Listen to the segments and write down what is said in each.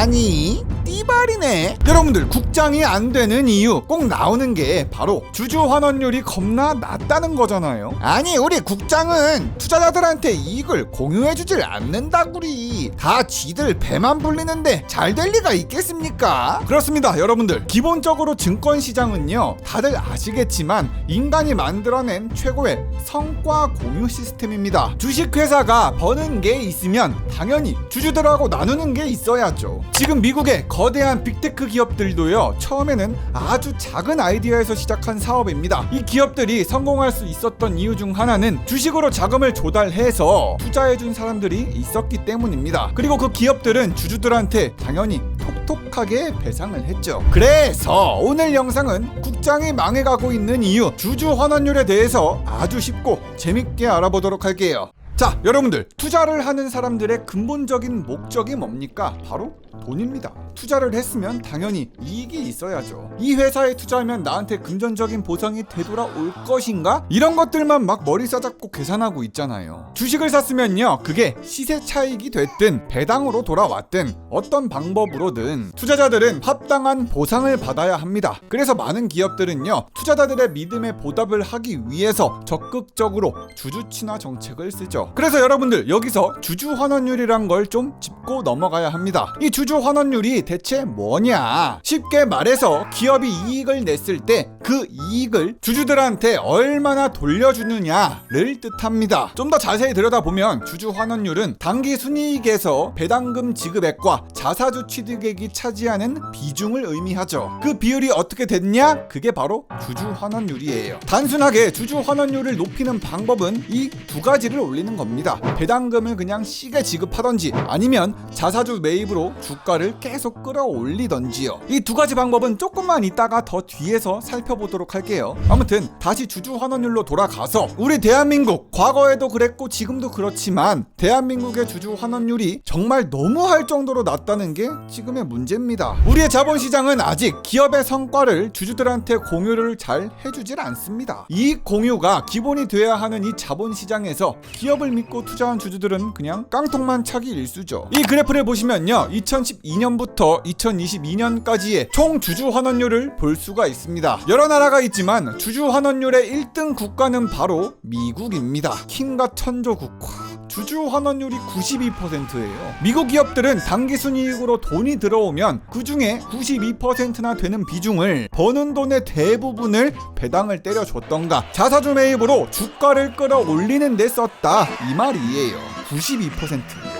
아니 띠발이네. 여러분들 국장이 안 되는 이유 꼭 나오는 게 바로 주주 환원율이 겁나 낮다는 거잖아요. 아니 우리 국장은 투자자들한테 이익을 공유해주질 않는다구리. 다 지들 배만 불리는데 잘 될 리가 있겠습니까? 그렇습니다 여러분들. 기본적으로 증권시장은요 다들 아시겠지만 인간이 만들어낸 최고의 성과 공유 시스템입니다. 주식회사가 버는 게 있으면 당연히 주주들하고 나누는 게 있어야죠. 지금 미국의 거 대한 빅테크 기업들도요 처음에는 아주 작은 아이디어에서 시작한 사업입니다. 이 기업들이 성공할 수 있었던 이유 중 하나는 주식으로 자금을 조달해서 투자해준 사람들이 있었기 때문입니다. 그리고 그 기업들은 주주들한테 당연히 톡톡하게 배상을 했죠. 그래서 오늘 영상은 국장이 망해가고 있는 이유 주주 환원율에 대해서 아주 쉽고 재밌게 알아보도록 할게요 자, 여러분들 투자를 하는 사람들의 근본적인 목적이 뭡니까? 바로 돈입니다. 투자를 했으면 당연히 이익이 있어야죠. 이 회사에 투자하면 나한테 금전적인 보상이 되돌아올 것인가? 이런 것들만 막 머리 싸잡고 계산하고 있잖아요. 주식을 샀으면요, 그게 시세 차익이 됐든 배당으로 돌아왔든 어떤 방법으로든 투자자들은 합당한 보상을 받아야 합니다. 그래서 많은 기업들은요, 투자자들의 믿음에 보답을 하기 위해서 적극적으로 주주 친화 정책을 쓰죠. 그래서 여러분들 여기서 주주 환원율이란 걸 좀 짚고 넘어가야 합니다. 이 주주 환원율이 대체 뭐냐? 쉽게 말해서 기업이 이익을 냈을 때그 이익을 주주들한테 얼마나 돌려주느냐를 뜻합니다. 좀 더 자세히 들여다보면 주주 환원율은 단기 순이익에서 배당금 지급액과 자사주 취득액이 차지하는 비중을 의미하죠. 그 비율이 어떻게 됐냐? 그게 바로 주주 환원율이에요. 단순하게 주주 환원율을 높이는 방법은 이 두 가지를 올리는 겁니다. 배당금을 그냥 시게 지급하던지 아니면 자사주 매입으로 주가를 계속 끌어올리던지요. 이 두 가지 방법은 조금만 이따가 더 뒤에서 살펴 보도록 할게요. 아무튼 다시 주주 환원율로 돌아가서 우리 대한민국 과거에도 그랬고 지금도 그렇지만 대한민국의 주주 환원율이 정말 너무할 정도로 낮다는 게 지금의 문제입니다. 우리의 자본시장은 아직 기업의 성과를 주주들한테 공유를 잘 해주질 않습니다. 이익 공유가 기본이 돼야 하는 이 자본시장에서 기업을 믿고 투자한 주주들은 그냥 깡통만 차기 일수죠. 이 그래프를 보시면요. 2012년부터 2022년까지의 총 주주 환원율을 볼 수가 있습니다. 나라가 있지만 주주 환원율의 1등 국가는 바로 미국입니다. 킹과 천조 국화. 주주 환원율이 92%예요. 미국 기업들은 단기 순이익으로 돈이 들어오면 그 중에 92%나 되는 비중을 버는 돈의 대부분을 배당을 때려줬던가 자사주 매입으로 주가를 끌어올리는 데 썼다 이 말이에요. 92%.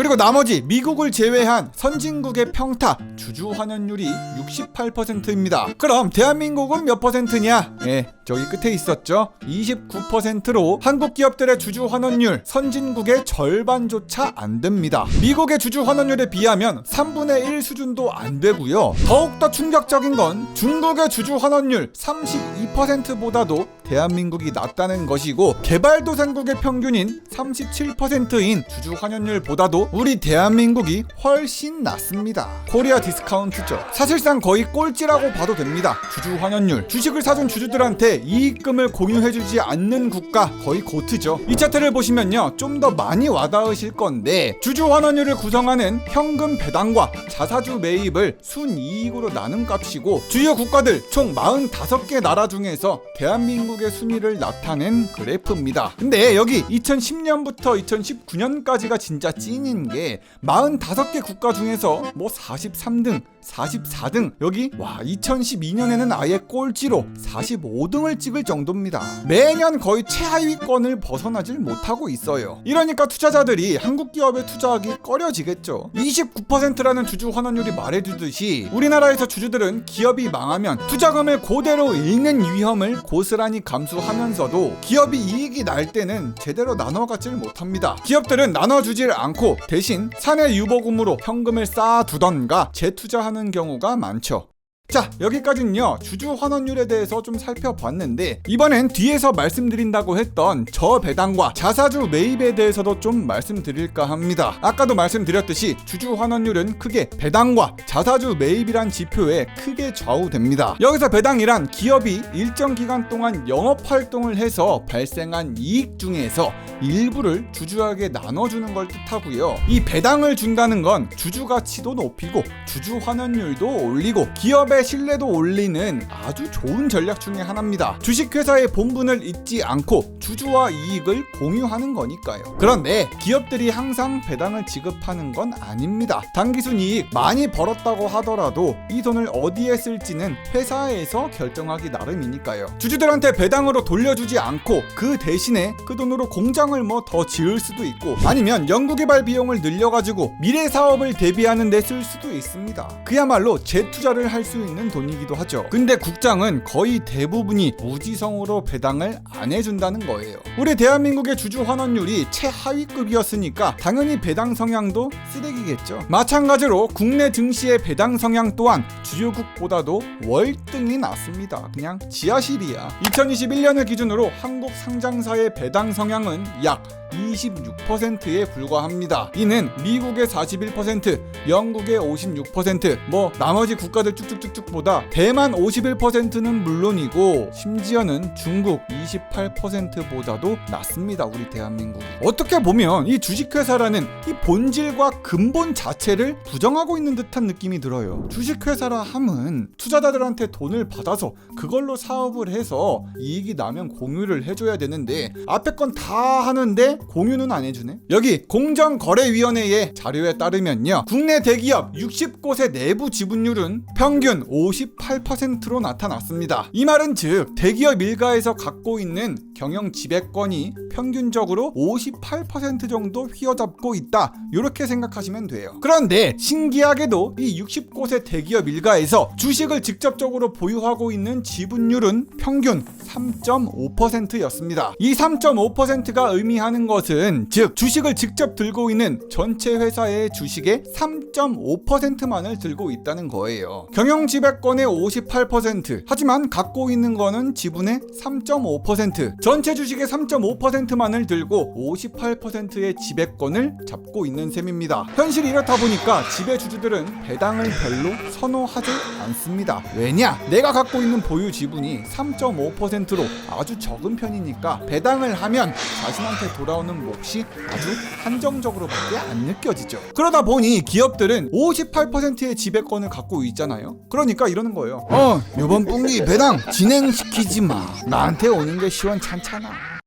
그리고 나머지 미국을 제외한 선진국의 평타 주주 환원율이 68%입니다. 그럼 대한민국은 몇 퍼센트냐? 예, 저기 끝에 있었죠. 29%로 한국 기업들의 주주 환원율 선진국의 절반조차 안 됩니다. 미국의 주주 환원율에 비하면 3분의 1 수준도 안 되고요. 더욱더 충격적인 건 중국의 주주 환원율 32%보다도 대한민국이 낮다는 것이고 개발도상국의 평균인 37%인 주주 환원율보다도 우리 대한민국이 훨씬 낮습니다. 코리아 디스카운트죠. 사실상 거의 꼴찌라고 봐도 됩니다. 주주 환원율. 주식을 사준 주주들한테 이익금을 공유해주지 않는 국가 거의 고트죠. 이 차트를 보시면요. 좀 더 많이 와닿으실 건데 주주 환원율을 구성하는 현금 배당과 자사주 매입을 순이익으로 나눈 값이고 주요 국가들 총 45개 나라 중에서 대한민국의 순위를 나타낸 그래프입니다. 근데 여기 2010년부터 2019년까지가 진짜 찐인 게 45개 국가 중에서 뭐 43등, 44등 여기 와 2012년에는 아예 꼴찌로 45등을 찍을 정도입니다. 매년 거의 최하위권을 벗어나질 못하고 있어요. 이러니까 투자자들이 한국 기업에 투자하기 꺼려지겠죠. 29%라는 주주 환원율이 말해주듯이 우리나라에서 주주들은 기업이 망하면 투자금을 그대로 잃는 위험을 고스란히 감수하면서도 기업이 이익이 날 때는 제대로 나눠 갖질 못합니다. 기업들은 나눠주질 않고 대신 사내 유보금으로 현금을 쌓아두던가 재투자하는 경우가 많죠. 자 여기까지는요 주주 환원율에 대해서 좀 살펴봤는데 이번엔 뒤에서 말씀드린다고 했던 저배당과 자사주 매입에 대해서도 좀 말씀드릴까 합니다. 아까도 말씀드렸듯이 주주 환원율은 크게 배당과 자사주 매입이란 지표에 크게 좌우됩니다. 여기서 배당이란 기업이 일정 기간 동안 영업 활동을 해서 발생한 이익 중에서 일부를 주주에게 나눠주는 걸 뜻하고요. 이 배당을 준다는 건 주주 가치도 높이고 주주 환원율도 올리고 기업의 신뢰도 올리는 아주 좋은 전략 중에 하나입니다. 주식회사의 본분을 잊지 않고 주주와 이익을 공유하는 거니까요. 그런데 기업들이 항상 배당을 지급하는 건 아닙니다. 단기순 이익 많이 벌었다고 하더라도 이 돈을 어디에 쓸지는 회사에서 결정하기 나름이니까요. 주주들한테 배당으로 돌려주지 않고 그 대신에 그 돈으로 공장을 뭐 더 지을 수도 있고 아니면 연구개발 비용을 늘려가지고 미래 사업을 대비하는 데 쓸 수도 있습니다. 그야말로 재투자를 할 수 있는 돈이기도 하죠. 근데 국장은 거의 대부분이 무지성으로 배당을 안 해준다는 거예요. 우리 대한민국의 주주 환원율이 최하위급이었으니까 당연히 배당 성향도 쓰레기겠죠. 마찬가지로 국내 증시의 배당 성향 또한 주요국보다도 월등히 낮습니다. 그냥 지하실이야. 2021년을 기준으로 한국 상장사의 배당 성향은 약 26%에 불과합니다. 이는 미국의 41%, 영국의 56%, 뭐 나머지 국가들 쭉쭉쭉쭉보다 대만 51%는 물론이고 심지어는 중국 28%보다도 낮습니다. 우리 대한민국이. 어떻게 보면 이 주식회사라는 이 본질과 근본 자체를 부정하고 있는 듯한 느낌이 들어요. 주식회사라 함은 투자자들한테 돈을 받아서 그걸로 사업을 해서 이익이 나면 공유를 해줘야 되는데 앞에 건 다 하는데 공유는 안 해주네. 여기 공정거래위원회의 자료에 따르면요. 국내 대기업 60곳의 내부 지분율은 평균 58%로 나타났습니다. 이 말은 즉 대기업 일가에서 갖고 있는 경영 지배권이 평균적으로 58% 정도 휘어잡고 있다. 이렇게 생각하시면 돼요. 그런데 신기하게도 이 60곳의 대기업 일가에서 주식을 직접적으로 보유하고 있는 지분율은 평균 3.5%였습니다. 이 3.5%가 의미하는 것은 즉 주식을 직접 들고 있는 전체 회사의 주식의 3.5%만을 들고 있다는 거예요. 경영 지배권의 58% 하지만 갖고 있는 거는 지분의 3.5% 전체 주식의 3.5%만을 들고 58%의 지배권을 잡고 있는 셈입니다. 현실이 이렇다 보니까 지배 주주들은 배당을 별로 선호하지 않습니다. 왜냐? 내가 갖고 있는 보유 지분이 3.5%로 아주 적은 편이니까 배당을 하면 자신한테 돌아오는 몫이 아주 한정적으로밖에 안 느껴지죠. 그러다 보니 기업들은 58%의 지배권을 갖고 있잖아요. 그러니까 이러는 거예요. 어, 이번 분기 배당 진행시키지 마. 나한테 오는 게 시원찮 잖아. 자,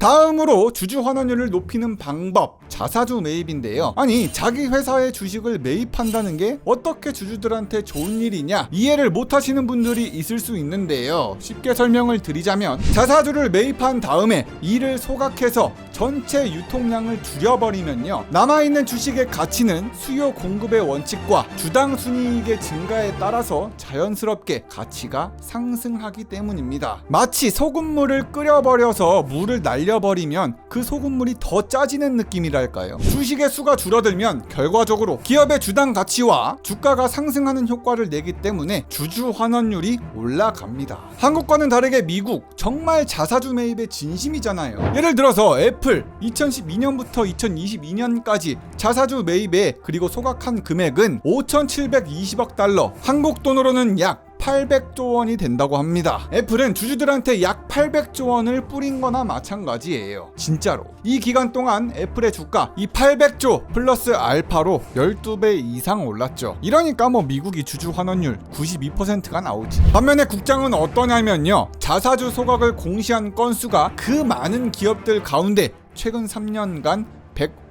다음으로 주주 환원율을 높이는 방법. 자사주 매입인데요. 아니, 자기 회사의 주식을 매입한다는 게 어떻게 주주들한테 좋은 일이냐? 이해를 못 하시는 분들이 있을 수 있는데요. 쉽게 설명을 드리자면 자사주를 매입한 다음에 이를 소각해서 전체 유통량을 줄여버리면요. 남아있는 주식의 가치는 수요 공급의 원칙과 주당 순이익의 증가에 따라서 자연스럽게 가치가 상승하기 때문입니다. 마치 소금물을 끓여버려서 물을 날려 버리면 그 소금물이 더 짜지는 느낌이랄까요. 주식의 수가 줄어들면 결과적으로 기업의 주당 가치와 주가가 상승하는 효과를 내기 때문에 주주 환원율이 올라갑니다. 한국과는 다르게 미국 정말 자사주 매입의 진심이잖아요. 예를 들어서 애플 2012년부터 2022년까지 자사주 매입에 그리고 소각한 금액은 5,720억 달러, 한국 돈으로는 약 800조 원이 된다고 합니다. 애플은 주주들한테 약 800조 원을 뿌린 거나 마찬가지예요. 진짜로. 이 기간 동안 애플의 주가 이 800조 플러스 알파로 12배 이상 올랐죠. 이러니까 뭐 미국이 주주 환원율 92%가 나오지. 반면에 국장은 어떠냐면요. 자사주 소각을 공시한 건수가 그 많은 기업들 가운데 최근 3년간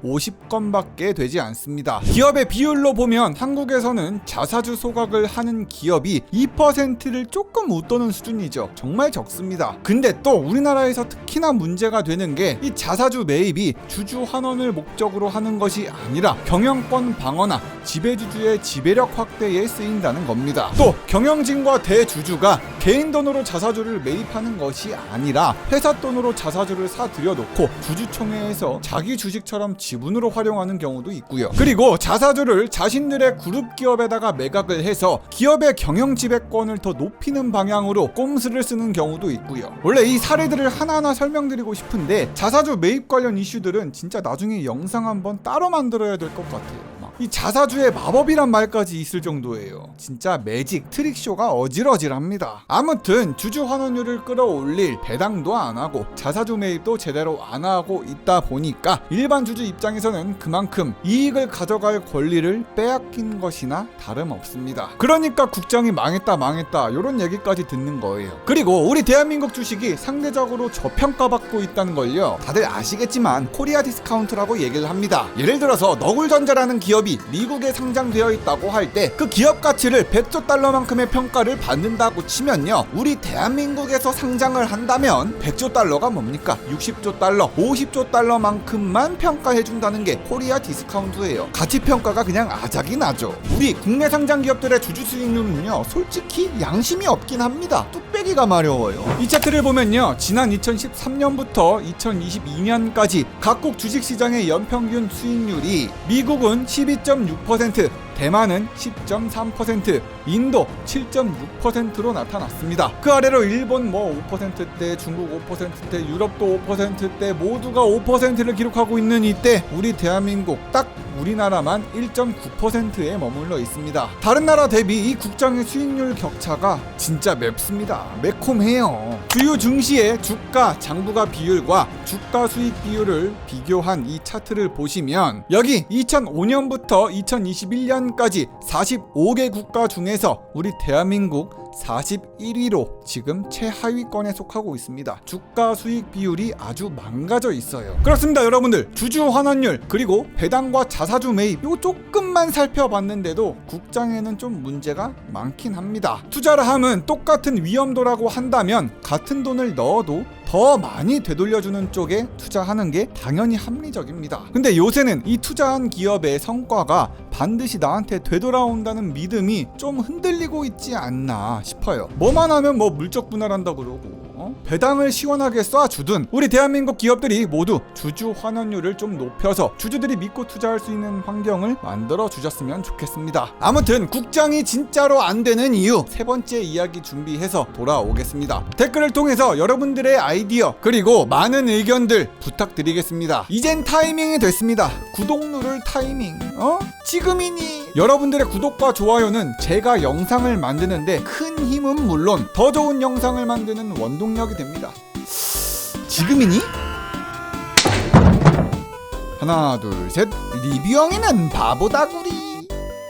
150건밖에 되지 않습니다. 기업의 비율로 보면 한국에서는 자사주 소각을 하는 기업이 2%를 조금 웃도는 수준이죠. 정말 적습니다. 근데 또 우리나라에서 특히나 문제가 되는 게 이 자사주 매입이 주주 환원을 목적으로 하는 것이 아니라 경영권 방어나 지배주주의 지배력 확대에 쓰인다는 겁니다. 또 경영진과 대주주가 개인 돈으로 자사주를 매입하는 것이 아니라 회사 돈으로 자사주를 사들여 놓고 주주총회에서 자기 주식처럼 지 분으로 활용하는 경우도 있고요. 그리고 자사주를 자신들의 그룹 기업에다가 매각을 해서 기업의 경영 지배권을 더 높이는 방향으로 꼼수를 쓰는 경우도 있고요. 원래 이 사례들을 하나하나 설명드리고 싶은데 자사주 매입 관련 이슈들은 진짜 나중에 영상 한번 따로 만들어야 될 것 같아요. 막이 자사주의 마법이란 말까지 있을 정도예요. 진짜 매직 트릭쇼가 어질어질합니다. 아무튼 주주 환원율을 끌어올릴 배당도 안 하고 자사주 매입도 제대로 안 하고 있다 보니까 일반 주주 입장에서는 그만큼 이익을 가져갈 권리를 빼앗긴 것이나 다름없습니다. 그러니까 국장이 망했다 망했다 이런 얘기까지 듣는 거예요. 그리고 우리 대한민국 주식이 상대적으로 저평가받고 있다는 걸요. 다들 아시겠지만 코리아 디스카운트라고 얘기를 합니다. 예를 들어서 너굴전자라는 기업이 미국에 상장되어 있다고 할 때 그 기업 가치를 100조 달러만큼의 평가를 받는다고 치면요. 우리 대한민국에서 상장을 한다면 100조 달러가 뭡니까? 60조 달러, 50조 달러만큼만 평가해 준다는 게 코리아 디스카운트예요. 가치 평가가 그냥 아작이 나죠. 우리 국내 상장 기업들의 주주 수익률은요. 솔직히 양심이 없긴 합니다. 뚝 배기가 마려워요. 이 차트를 보면요. 지난 2013년부터 2022년까지 각국 주식 시장의 연평균 수익률이 미국은 12.6%, 대만은 10.3%, 인도 7.6%로 나타났습니다. 그 아래로 일본 뭐 5%대, 중국 5%대, 유럽도 5%대 모두가 5%를 기록하고 있는 이때 우리 대한민국 딱 우리나라만 1.9%에 머물러 있습니다. 다른 나라 대비 이 국장의 수익률 격차가 진짜 맵습니다. 매콤해요. 주요 증시의 주가 장부가 비율과 주가 수익 비율을 비교한 이 차트를 보시면 여기 2005년부터 2021년까지 45개 국가 중에서 우리 대한민국 41위로 지금 최하위권에 속하고 있습니다. 주가 수익 비율이 아주 망가져 있어요. 그렇습니다, 여러분들. 주주 환원율 그리고 배당과 자사주 매입 요 조금만 살펴봤는데도 국장에는 좀 문제가 많긴 합니다. 투자를 하면 똑같은 위험도라고 한다면 같은 돈을 넣어도 더 많이 되돌려주는 쪽에 투자하는 게 당연히 합리적입니다. 근데 요새는 이 투자한 기업의 성과가 반드시 나한테 되돌아온다는 믿음이 좀 흔들리고 있지 않나 싶어요. 뭐만 하면 뭐 물적 분할한다 그러고 어? 배당을 시원하게 쏴주든 우리 대한민국 기업들이 모두 주주 환원율을 좀 높여서 주주들이 믿고 투자할 수 있는 환경을 만들어 주셨으면 좋겠습니다. 아무튼 국장이 진짜로 안 되는 이유 세 번째 이야기 준비해서 돌아오겠습니다. 댓글을 통해서 여러분들의 아이디어 그리고 많은 의견들 부탁드리겠습니다. 이젠 타이밍이 됐습니다. 구독 누를 타이밍. 어? 지금이니? 여러분들의 구독과 좋아요는 제가 영상을 만드는데 큰 힘은 물론 더 좋은 영상을 만드는 원동력이 됩니다. 지금이니? 하나 둘 셋 리뷰형이는 바보다구리